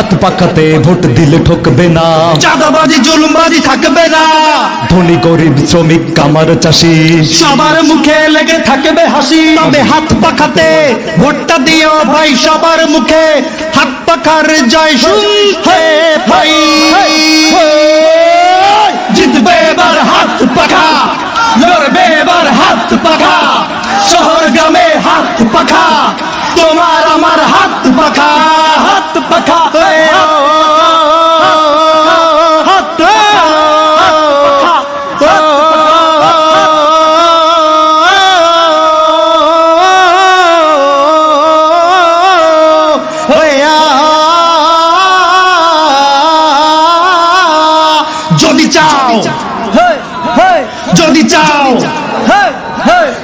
হাত পাকাতে ভোট দিলে ঠকবে না। চাঁদাবাজি জুলুমবাজি থাকবে না। ধনী গরিব শ্রমিক কামার চাষি। সবার মুখে লেগে থাকবে হাসি। তবে হাত পাখাতে ভোটটা দিও ভাই সবার মুখে। হাত পাখার জয় শুনতে ভাই। জিতবে এবার হাত পাখা লড়বে এবার হাত পাখা। শহর গ্রামে হাত পাখা তোমার আমার হাত পাখা হাত পাখা। চাও। যদি চাও।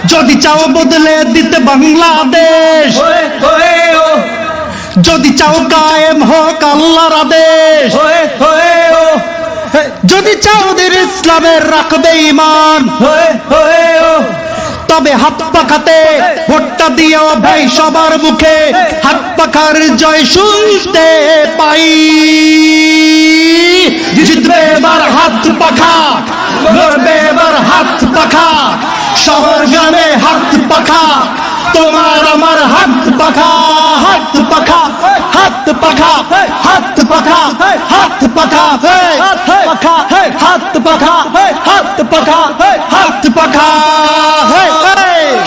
যদি চাও। বদলে দিতে বাংলাদেশ। যদি চাও কায়েম হোক আল্লাহর আদেশ। যদি চাও ইসলামের রাখবে ইমান তবে হাত পাখাতে ভোটটা দিও ভাই সবার মুখে হাত পাখার জয় শুনতে পাই জিতবে এবার হাত পাখা লড়বে এবার হাত পাখা শহর গ্রামে হাত পাখা তোমার আমার হাত পাখা হাত পাখা হাত পাখা হাত পাখা হাত পাখা হাত পাখা হাত পাখা হাত পাখা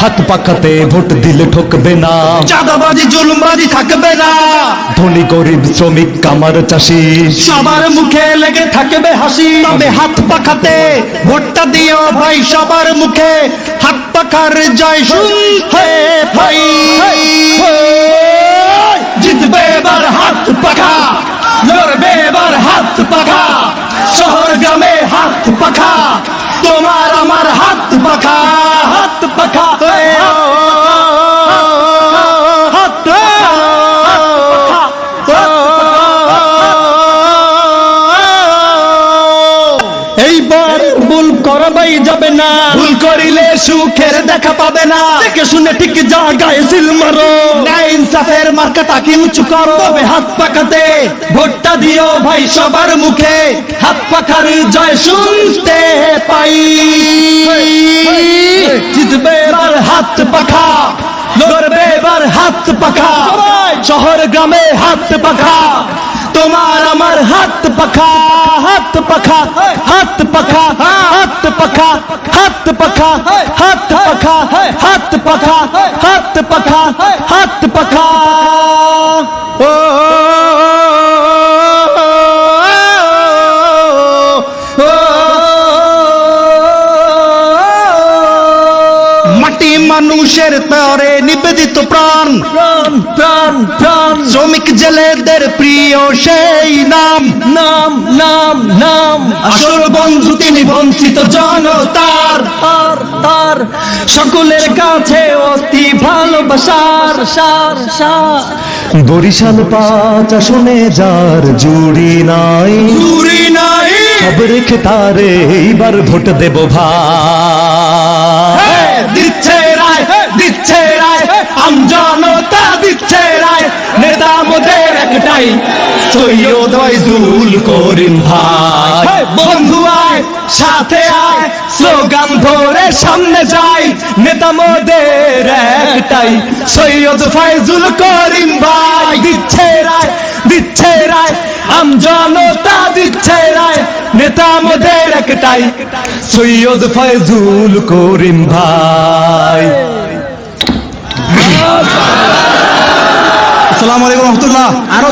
হাত পাকাতে ভোট দিলে ঠকবে না। চাঁদাবাজি জুলুমবাজি থাকবে না। ধনী গরিব শ্রমিক কামার চাষি। সবার মুখে লেগে থাকবে হাসি। তবে হাত পাখাতে ভোটটা দিও ভাই সবার মুখে। হাত পাখার জয় শুনতে ভাই। জিতবে এবার হাত দেখা পাবে না। দেখে শুনে ঠিক জায়গায় সিল মারো। ন্যায় ইনসাফের মার্কাটাকে উঁচু করো। তবে হাত পাকাতে ভোটটা দিও ভাই সবার মুখে। হাত পাখার জয় শুনতে পাই। জিতবে এবার হাত পাখা। লড়বে এবার হাত পাখা। শহর গ্রামে হাত পাখা। তোমার আমার হাত পাখা। হাত পাখা। হাত পাখা। हाथ पखा हाथ पखा हाथ पखा मटी मनुषर तरे निबेदित प्राण প্রাণ প্রাণ প্রাণ শ্রমিক জেলেদের প্রিয় সেই নাম নাম নাম নাম। আসল বন্ধু তিনি বঞ্চিত জনতার তার সকলের কাছে অতি ভালোবাসার সার সার। বরিশাল পাঁচ আসনে যার জুড়ি নাই। জুড়ি নাই। সব রেখে তারে এইবার ভোট দেব ভাই। হ্যাঁ, দিচ্ছে একটাই সৈয়দ ওয়াইজুল করিম ভাই। বন্ধু আয় সাথে আয় স্লোগান ধরে সামনে যাই। নেতা মোদের একটাই সৈয়দ ফাইজুল করিম ভাই। দিচ্ছে রায় দিচ্ছে রায় আমজনতা দিচ্ছে রায়। নেতা মোদের একটাই সৈয়দ ফয়জুল করিম ভাই। আসসালামু আলাইকুম রহমতুল্লাহ। আরও